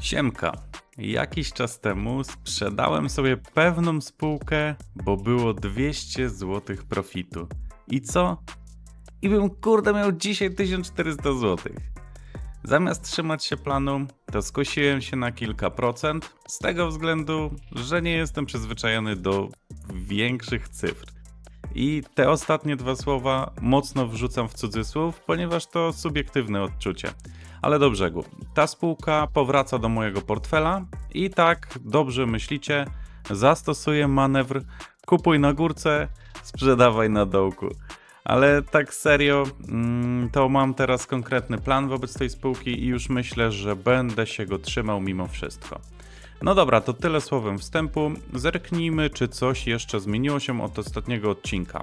Siemka. Jakiś czas temu sprzedałem sobie pewną spółkę, bo było 200 zł profitu. I co? I bym kurde miał dzisiaj 1400 zł. Zamiast trzymać się planu, to skusiłem się na kilka procent, z tego względu, że nie jestem przyzwyczajony do większych cyfr. I te ostatnie dwa słowa mocno wrzucam w cudzysłów, ponieważ to subiektywne odczucie. Ale do brzegu. Ta spółka powraca do mojego portfela i tak, dobrze myślicie, zastosuję manewr kupuj na górce, sprzedawaj na dołku. Ale tak serio, mm, to mam teraz konkretny plan wobec tej spółki i już myślę, że będę się go trzymał mimo wszystko. No dobra, to tyle słowem wstępu. Zerknijmy, czy coś jeszcze zmieniło się od ostatniego odcinka.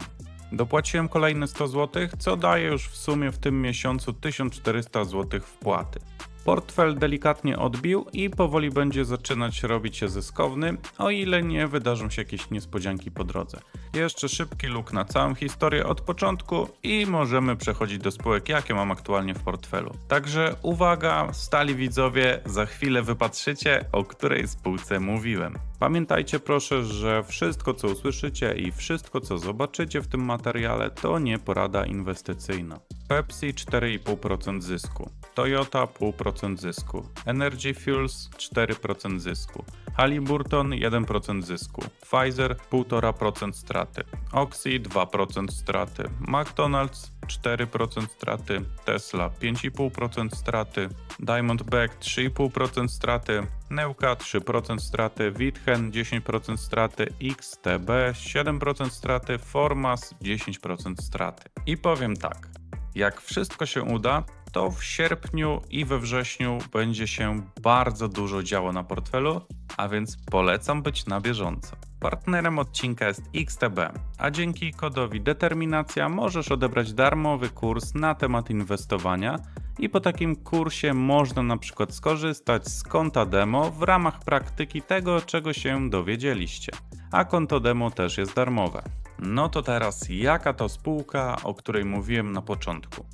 Dopłaciłem kolejne 100 zł, co daje już w sumie w tym miesiącu 1400 zł wpłaty. Portfel delikatnie odbił i powoli będzie zaczynać robić się zyskowny, o ile nie wydarzą się jakieś niespodzianki po drodze. Jeszcze szybki look na całą historię od początku i możemy przechodzić do spółek, jakie mam aktualnie w portfelu. Także uwaga, stali widzowie, za chwilę wypatrzycie, o której spółce mówiłem. Pamiętajcie proszę, że wszystko co usłyszycie i wszystko co zobaczycie w tym materiale to nie porada inwestycyjna. Pepsi 4,5% zysku, Toyota 0,5% zysku, Energy Fuels 4% zysku, Halliburton 1% zysku, Pfizer 1,5% straty, Oxy 2% straty, McDonald's 4% straty, Tesla 5,5% straty, Diamondback 3,5% straty, Neuka 3% straty, Witchen 10% straty, XTB 7% straty, Formas 10% straty. I powiem tak, jak wszystko się uda, to w sierpniu i we wrześniu będzie się bardzo dużo działo na portfelu, a więc polecam być na bieżąco. Partnerem odcinka jest XTB, a dzięki kodowi Determinacja możesz odebrać darmowy kurs na temat inwestowania i po takim kursie można na przykład skorzystać z konta demo w ramach praktyki tego, czego się dowiedzieliście. A konto demo też jest darmowe. No to teraz jaka to spółka, o której mówiłem na początku?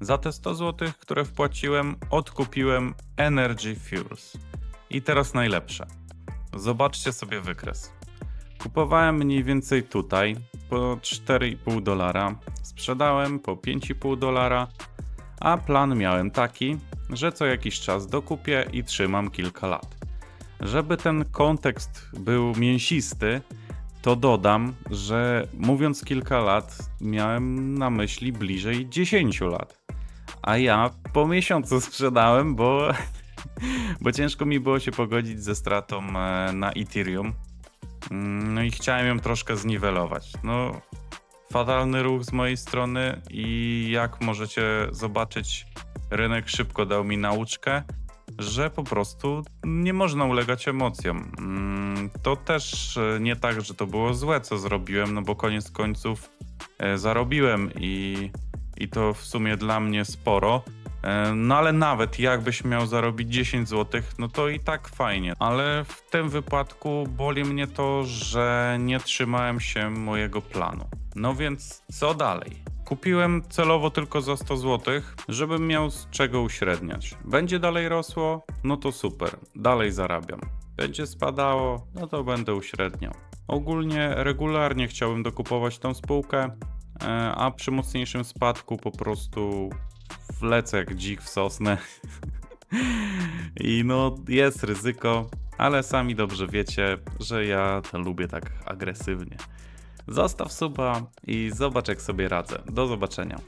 Za te 100 zł, które wpłaciłem, odkupiłem Energy Fuels. I teraz najlepsze. Zobaczcie sobie wykres. Kupowałem mniej więcej tutaj po 4,5 dolara, sprzedałem po 5,5 dolara, a plan miałem taki, że co jakiś czas dokupię i trzymam kilka lat. Żeby ten kontekst był mięsisty, to dodam, że mówiąc kilka lat, miałem na myśli bliżej 10 lat. A ja po miesiącu sprzedałem, bo, bo ciężko mi było się pogodzić ze stratą e, na Ethereum. I chciałem ją troszkę zniwelować. No, fatalny ruch z mojej strony i jak możecie zobaczyć, rynek szybko dał mi nauczkę, że po prostu nie można ulegać emocjom. Mm, To też e, nie tak, że to było złe, co zrobiłem, no bo koniec końców e, zarobiłem i, i to w sumie dla mnie sporo. E, No ale nawet jakbyś miał zarobić 10 zł, no to i tak fajnie. Ale w tym wypadku boli mnie to, że nie trzymałem się mojego planu. No więc co dalej? Kupiłem celowo tylko za 100 zł, żebym miał z czego uśredniać. Będzie dalej rosło? No to super, dalej zarabiam. Będzie spadało? No to będę uśredniał. Ogólnie regularnie chciałbym dokupować tą spółkę, e, a przy mocniejszym spadku po prostu wlecę jak dzik w sosnę. I no jest ryzyko, ale sami dobrze wiecie, że ja lubię tak agresywnie. Zostaw suba i zobacz jak sobie radzę. Do zobaczenia.